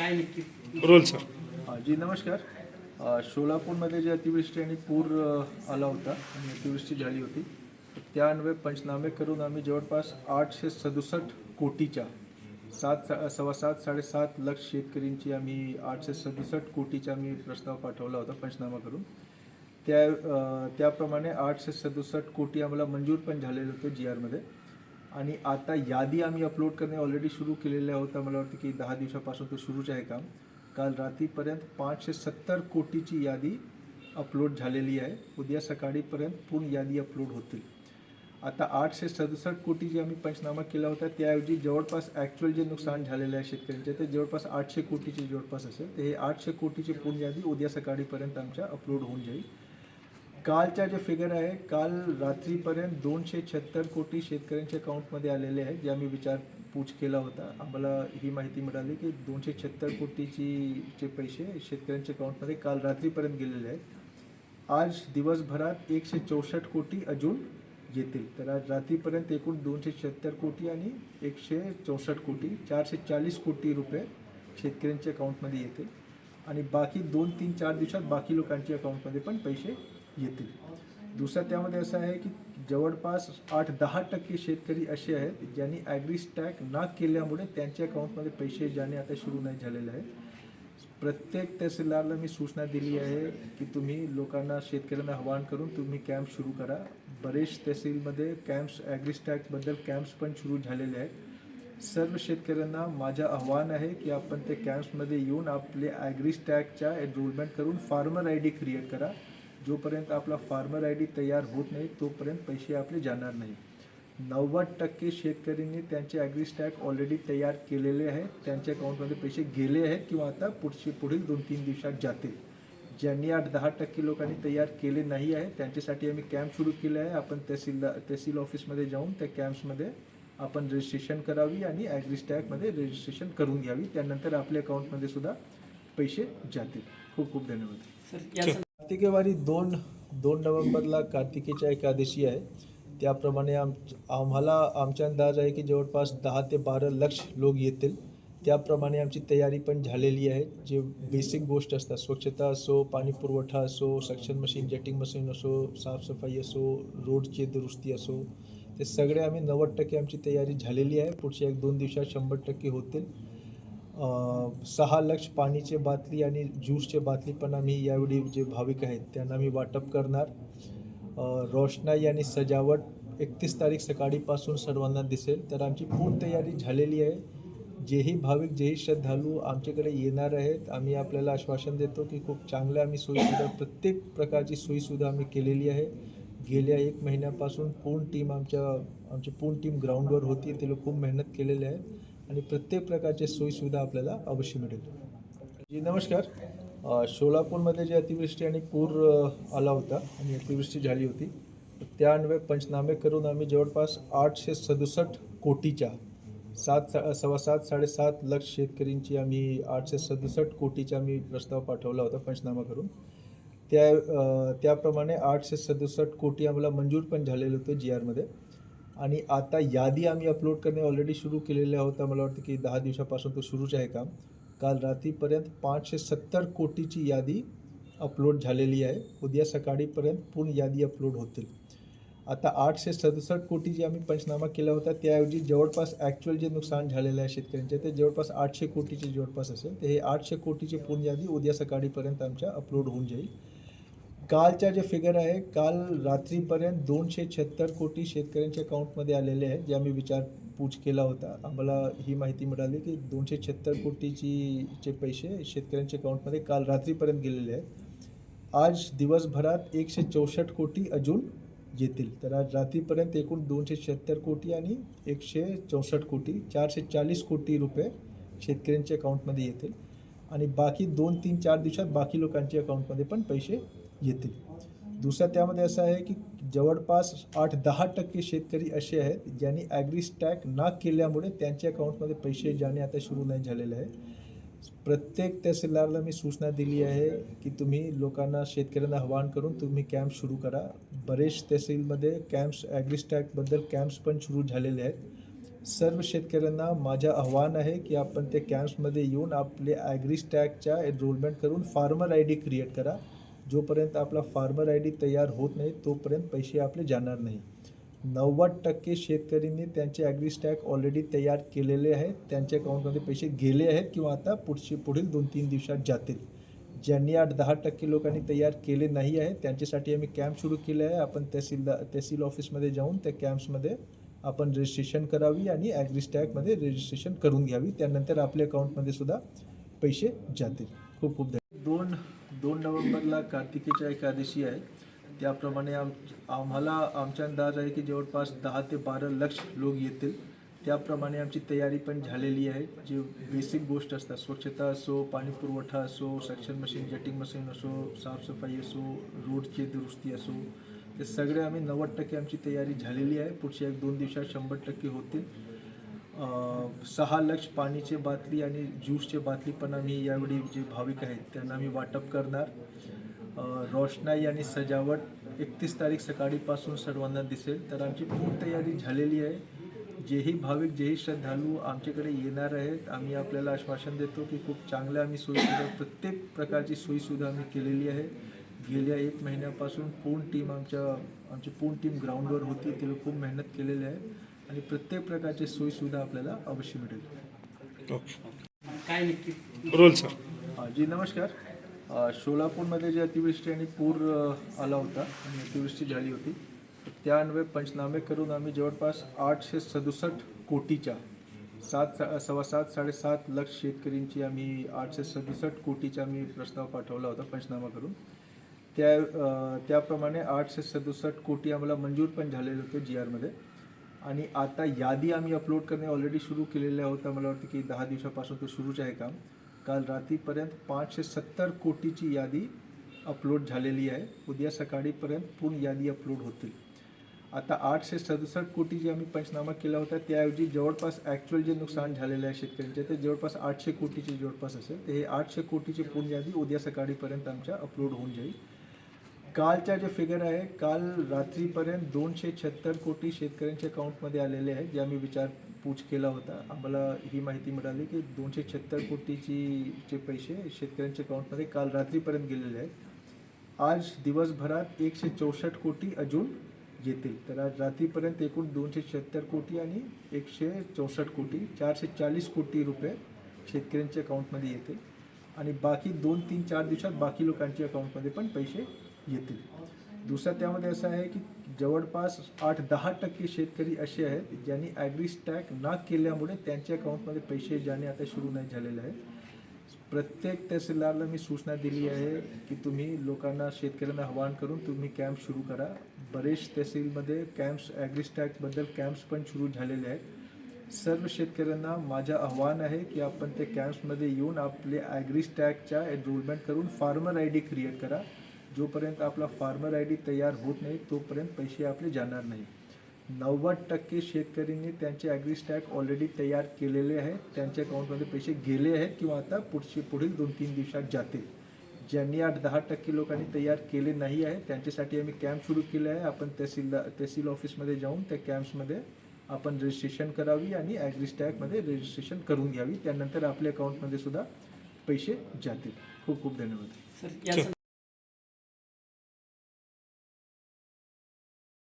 काय नक्की? रोल सर. हा, जी नमस्कार. सोलापूरमध्ये जे अतिवृष्टी आणि पूर आला होता आणि अतिवृष्टी झाली होती त्या अन्वये पंचनामे करून आम्ही जवळपास आठशे सदुसष्ट कोटीच्या सात सा- सव्वा सात साडेसात लक्ष शेतकऱ्यांची आम्ही आठशे सदुसष्ट कोटीचा आम्ही प्रस्ताव पाठवला होता पंचनामा करून. त्या त्याप्रमाणे आठशे सदुसष्ट कोटी आम्हाला मंजूर पण झालेले होते जी आरमध्ये. आणि आता यादी आम्ही अपलोड करणे ऑलरेडी सुरू केलेल्या होत्या मला वाटतं की दहा दिवसापासून ते सुरूच आहे काम. काल रात्रीपर्यंत पाचशे सत्तर कोटीची यादी अपलोड झालेली आहे. उद्या सकाळीपर्यंत पूर्ण यादी अपलोड होतील. आता आठशे सदुसष्ट कोटी जे आम्ही पंचनामा केला होता त्याऐवजी जवळपास ॲक्च्युअल जे नुकसान झालेलं आहे शेतकऱ्यांचे ते जवळपास आठशे कोटीचे जवळपास असेल. तर हे आठशे कोटीची पूर्ण यादी उद्या सकाळीपर्यंत आमच्या अपलोड होऊन जाईल. कालच्या जे फिगर आहे काल रात्रीपर्यंत दोनशे छत्तर कोटी शेतकऱ्यांच्या अकाउंटमध्ये आलेले आहेत जे आम्ही विचार पूछ केला होता. आम्हाला ही माहिती मिळाली की दोनशे छत्तर कोटीची चे पैसे शेतकऱ्यांच्या अकाउंटमध्ये काल रात्रीपर्यंत गेलेले आहेत. आज दिवसभरात एकशे चौसष्ट कोटी अजून येतील. तर आज रात्रीपर्यंत एकूण दोनशे छत्तर कोटी आणि एकशे चौसष्ट कोटी चारशे चाळीस कोटी रुपये शेतकऱ्यांच्या अकाउंटमध्ये येतील. आणि बाकी दोन तीन चार दिवसात बाकी लोकांच्या अकाउंटमध्ये पण पैसे येतील. दुसरं त्यामध्ये असं आहे की जवळपास आठ दहा टक्के शेतकरी असे आहेत ज्यांनी ॲग्री स्टॅक ना केल्यामुळे त्यांच्या अकाउंटमध्ये पैसे जाणे आता सुरू नाही झालेले आहे. प्रत्येक तहसीलदारला मी सूचना दिली आहे की तुम्ही लोकांना शेतकऱ्यांना आवाहन करून तुम्ही कॅम्प सुरू करा. बरेच तहसीलमध्ये कॅम्प्स ॲग्रिस्टॅकबद्दल कॅम्प्स पण सुरू झालेले आहेत. सर्व शेतकऱ्यांना माझं आव्हान आहे की आपण ते कॅम्प्समध्ये येऊन आपले ॲग्रिस्टॅकच्या एनरोलमेंट करून फार्मर आय डी क्रिएट करा. जोपर्यंत आपला फार्मर आय डी तयार होत नाही तोपर्यंत पैसे आपले जाणार नाही. नव्वद टक्के शेतकऱ्यांनी त्यांचे ॲग्री स्टॅक ऑलरेडी तयार केलेले आहेत त्यांच्या अकाउंटमध्ये पैसे गेले आहेत किंवा आता पुढचे पुढील दोन तीन दिवसात जातील ज्यांनी आठ दहा टक्के लोकांनी तयार केले नाही आहे त्यांच्यासाठी आम्ही कॅम्प सुरू केले आहे. आपण तहसीलदार तहसील ऑफिसमध्ये जाऊन त्या कॅम्प्समध्ये आपण रजिस्ट्रेशन करावी आणि ॲग्री स्टॅकमध्ये रजिस्ट्रेशन करून घ्यावी. त्यानंतर आपल्या अकाउंटमध्ये सुद्धा पैसे जातील. खूप खूप धन्यवाद. सर या कार्तिकेवारी दोन दोन नोव्हेंबरला कार्तिकेच्या एकादशी आहे. त्याप्रमाणे आम आम्हाला आमचा अंदाज आहे की जवळपास दहा ते बारा लक्ष लोक येतील. त्याप्रमाणे आमची तयारी पण झालेली आहे. जे बेसिक गोष्ट असतात स्वच्छता असो पाणी पुरवठा असो सक्शन मशीन जेटिंग मशीन असो साफसफाई असो रोडची दुरुस्ती असो ते सगळे आम्ही नव्वद टक्के आमची तयारी झालेली आहे. पुढच्या एक दोन दिवसात शंभर टक्के होतील. सहा लक्ष पाणीचे बाटली आणि ज्यूसचे बाटली पण आम्ही यावेळी जे भाविक आहेत त्यांना आम्ही वाटप करणार. रोषणाई आणि सजावट एकतीस तारीख सकाळीपासून सर्वांना दिसेल. तर आमची पूर्ण तयारी झालेली आहे. जेही भाविक जेही श्रद्धालू आमच्याकडे येणार आहेत आम्ही आपल्याला आश्वासन देतो की खूप चांगल्या आम्ही सोयीसुद्धा प्रत्येक प्रकारची सोयीसुद्धा आम्ही केलेली आहे. गेल्या एक महिन्यापासून पूर्ण टीम आमच्या आमची पूर्ण टीम ग्राउंडवर होती. ते लोक खूप मेहनत केलेली आहे आणि प्रत्येक प्रकारचे सोयीसुविधा आपल्याला अवश्य मिळेल. जी नमस्कार. सोलापूरमध्ये जे अतिवृष्टी आणि पूर आला होता आणि अतिवृष्टी झाली होती त्यान्वये पंचनामे करून आम्ही जवळपास आठशे सदुसष्ट कोटीच्या सात सा सव्वा सात साडेसात लक्ष शेतकऱ्यांची आम्ही आठशे सदुसष्ट कोटीचा आम्ही प्रस्ताव पाठवला होता पंचनामा करून. त्या त्याप्रमाणे आठशे सदुसष्ट कोटी आम्हाला मंजूर पण झालेले होते जी आरमध्ये आणि आता यादी आम्ही अपलोड करणे ऑलरेडी सुरू केलेल्या होत्या मला वाटतं की दहा दिवसापासून तो सुरूच आहे काम. काल रात्रीपर्यंत पाचशे सत्तर कोटीची यादी अपलोड झालेली आहे. उद्या सकाळीपर्यंत पूर्ण यादी अपलोड होतील. आता आठशे सदुसष्ट कोटी जे आम्ही पंचनामा केला होता त्याऐवजी जवळपास ॲक्च्युअल जे नुकसान झालेलं आहे शेतकऱ्यांचे ते जवळपास आठशे कोटीचे जवळपास असेल. तर हे आठशे कोटीची पूर्ण यादी उद्या सकाळीपर्यंत आमच्या अपलोड होऊन जाईल. कालच्या जे फिगर आहे काल रात्रीपर्यंत दोनशे शहात्तर कोटी शेतकऱ्यांच्या अकाउंटमध्ये आलेले आहेत जे आम्ही विचार पूछ केला होता. आम्हाला ही माहिती मिळाली की दोनशे छत्तर कोटीची चे पैसे शेतकऱ्यांच्या अकाउंटमध्ये काल रात्रीपर्यंत गेलेले आहेत. आज दिवसभरात एकशे चौसष्ट कोटी अजून येतील. तर आज रात्रीपर्यंत एकूण दोनशे शहात्तर कोटी आणि एकशे चौसष्ट कोटी चारशे चाळीस कोटी रुपये शेतकऱ्यांच्या अकाउंटमध्ये येतील. आणि बाकी दोन तीन चार दिवसात बाकी लोकांच्या अकाउंटमध्ये पण पैसे येतील दुसरं त्यामध्ये असं आहे की जवळपास आठ दहा टक्के शेतकरी असे आहेत ज्यांनी ॲग्री स्टॅक ना केल्यामुळे त्यांच्या अकाउंटमध्ये पैसे जाणे आता सुरू नाही झालेले आहे. प्रत्येक तहसीलदारला मी सूचना दिली आहे की तुम्ही लोकांना शेतकऱ्यांना आवाहन करून तुम्ही कॅम्प सुरू करा. बरेच तहसीलमध्ये कॅम्प्स ॲग्री स्टॅकबद्दल कॅम्प्स पण सुरू झालेले आहेत. सर्व शेतकऱ्यांना माझं आव्हान आहे की आपण त्या कॅम्प्समध्ये येऊन आपले ॲग्रिस्टॅगच्या एनरोलमेंट करून फार्मर आय डी क्रिएट करा. जोपर्यंत आपला फार्मर आय डी तयार होत नाही तोपर्यंत पैसे आपले जाणार नाही. नव्वद टक्के शेतकरींनी त्यांचे ॲग्रीस्टॅक ऑलरेडी तयार केलेले आहेत. त्यांच्या अकाउंटमध्ये पैसे गेले आहेत किंवा आता पुढचे पुढील दोन तीन दिवसात जातील. ज्यांनी आठ दहा टक्के लोकांनी तयार केले नाही आहे त्यांच्यासाठी आम्ही कॅम्प सुरू केले आहे. आपण तहसीलदार तहसील ऑफिसमध्ये जाऊन त्या कॅम्प्समध्ये आपण रजिस्ट्रेशन करावी आणि ॲग्रीस्टॅकमध्ये रजिस्ट्रेशन करून घ्यावी. त्यानंतर आपल्या अकाउंटमध्ये सुद्धा पैसे जातील. खूप खूप धन्यवाद. दोन दोन नोव्हेंबरला कार्तिकेच्या एकादशी आहे. त्याप्रमाणे आम आम्हाला आमचा अंदाज आहे की जवळपास दहा ते बारा लक्ष लोक येतील. त्याप्रमाणे आमची तयारी पण झालेली आहे. जे बेसिक गोष्ट असतात स्वच्छता असो पाणी पुरवठा असो सक्शन मशीन जेटिंग मशीन असो साफसफाई असो रोडची दुरुस्ती असो ते सगळे आम्ही नव्वद टक्के आमची तयारी झालेली आहे. पुढच्या एक दोन दिवसात शंभर टक्के होतील. सहा लक्ष पाणीचे बाटली आणि ज्यूसचे बाटली पण आम्ही यावेळी जे भाविक आहेत त्यांना आम्ही वाटप करणार. रोषणाई आणि सजावट एकतीस तारीख सकाळीपासून सर्वांना दिसेल. तर आमची पूर्ण तयारी झालेली आहे. जेही भाविक जेही श्रद्धालू आमच्याकडे येणार आहेत आम्ही आपल्याला आश्वासन देतो की खूप चांगलं आम्ही सोयीसुद्धा प्रत्येक प्रकारची सोयीसुद्धा आम्ही केलेली आहे. गेल्या एक महिन्यापासून पूर्ण टीम आमच्या आमची पूर्ण टीम ग्राउंडवर होती तिला खूप मेहनत केलेली आहे. आणि प्रत्येक प्रकारची सोयीसुविधा आपल्याला अवश्य मिळेल काय नक्की? रोल सर. हा, जी नमस्कार. सोलापूरमध्ये जे अतिवृष्टी आणि पूर आला होता आणि अतिवृष्टी झाली होती त्या अन्वये पंचनामे करून आम्ही जवळपास आठशे सदुसष्ट कोटीच्या सात सा- सव्वा सात साडेसात लक्ष शेतकऱ्यांची आम्ही आठशे सदुसष्ट कोटीचा आम्ही प्रस्ताव पाठवला होता पंचनामा करून. त्या त्याप्रमाणे आठशे सदुसष्ट कोटी आम्हाला मंजूर पण झालेले होते जी आरमध्ये आणि आता यादी आम्ही अपलोड करणे ऑलरेडी सुरू केलेल्या होत्या मला वाटतं की दहा दिवसापासून ते सुरूच आहे काम. काल रात्रीपर्यंत पाचशे सत्तर कोटीची यादी अपलोड झालेली आहे. उद्या सकाळीपर्यंत पूर्ण यादी अपलोड होतील. आता आठशे सदुसष्ट कोटी जे आम्ही पंचनामा केला होता त्याऐवजी जवळपास ॲक्च्युअल जे नुकसान झालेलं आहे शेतकऱ्यांचे ते जवळपास आठशे कोटीचे जवळपास असेल. तर हे आठशे कोटीची पूर्ण यादी उद्या सकाळीपर्यंत आमच्या अपलोड होऊन जाईल. कालच्या जे फिगर आहे काल रात्रीपर्यंत दोनशे छत्तर कोटी शेतकऱ्यांच्या अकाउंटमध्ये आलेले आहेत जे आम्ही विचार पूछ केला होता. आम्हाला ही माहिती मिळाली की दोनशे छत्तर कोटीची जे पैसे शेतकऱ्यांच्या अकाउंटमध्ये काल रात्रीपर्यंत गेलेले आहेत. आज दिवसभरात एकशे चौसष्ट कोटी अजून येतील. तर आज रात्रीपर्यंत एकूण दोनशे शहात्तर कोटी आणि एकशे चौसष्ट कोटी चारशे चाळीस कोटी रुपये शेतकऱ्यांच्या अकाउंटमध्ये येतील. आणि बाकी दोन तीन चार दिवसात बाकी लोकांच्या अकाउंटमध्ये पण पैसे येतील. दुसरं त्यामध्ये असं आहे की जवळपास आठ दहा टक्के शेतकरी असे आहेत ज्यांनी ॲग्रिस्टॅग ना केल्यामुळे त्यांच्या अकाउंटमध्ये पैसे जाणे आता सुरू नाही झालेले आहे. प्रत्येक तहसीलदारला मी सूचना दिली आहे की तुम्ही लोकांना शेतकऱ्यांना आवाहन करून तुम्ही कॅम्प सुरू करा. बरेच तहसीलमध्ये कॅम्प्स ॲग्रिस्टॅगबद्दल कॅम्प्स पण सुरू झालेले आहेत. सर्व शेतकऱ्यांना माझं आव्हान आहे की आपण ते कॅम्प्समध्ये येऊन आपले ॲग्रिस्टॅगच्या एनरोलमेंट करून फार्मर आय डी क्रिएट करा. जोपर्यंत आपला फार्मर आय डी तयार होत नाही तोपर्यंत पैसे आपले जाणार नाही. नव्वद टक्के शेतकऱ्यांनी त्यांचे ॲग्रिस्टॅग ऑलरेडी तयार केलेले आहेत त्यांच्या अकाउंटमध्ये पैसे गेले आहेत किंवा आता पुढचे पुढील दोन तीन दिवसात जातील. ज्यांनी आठ दहा टक्के लोकांनी तयार केले नाही आहे त्यांच्यासाठी आम्ही कॅम्प सुरू केले आहे. आपण तहसीलदार तहसील ऑफिसमध्ये जाऊन त्या कॅम्प्समध्ये आपण रजिस्ट्रेशन करावी आणि ॲग्रिस्टॅगमध्ये रजिस्ट्रेशन करून घ्यावी. त्यानंतर आपल्या अकाउंटमध्ये सुद्धा पैसे जातील. खूप खूप धन्यवाद. सर या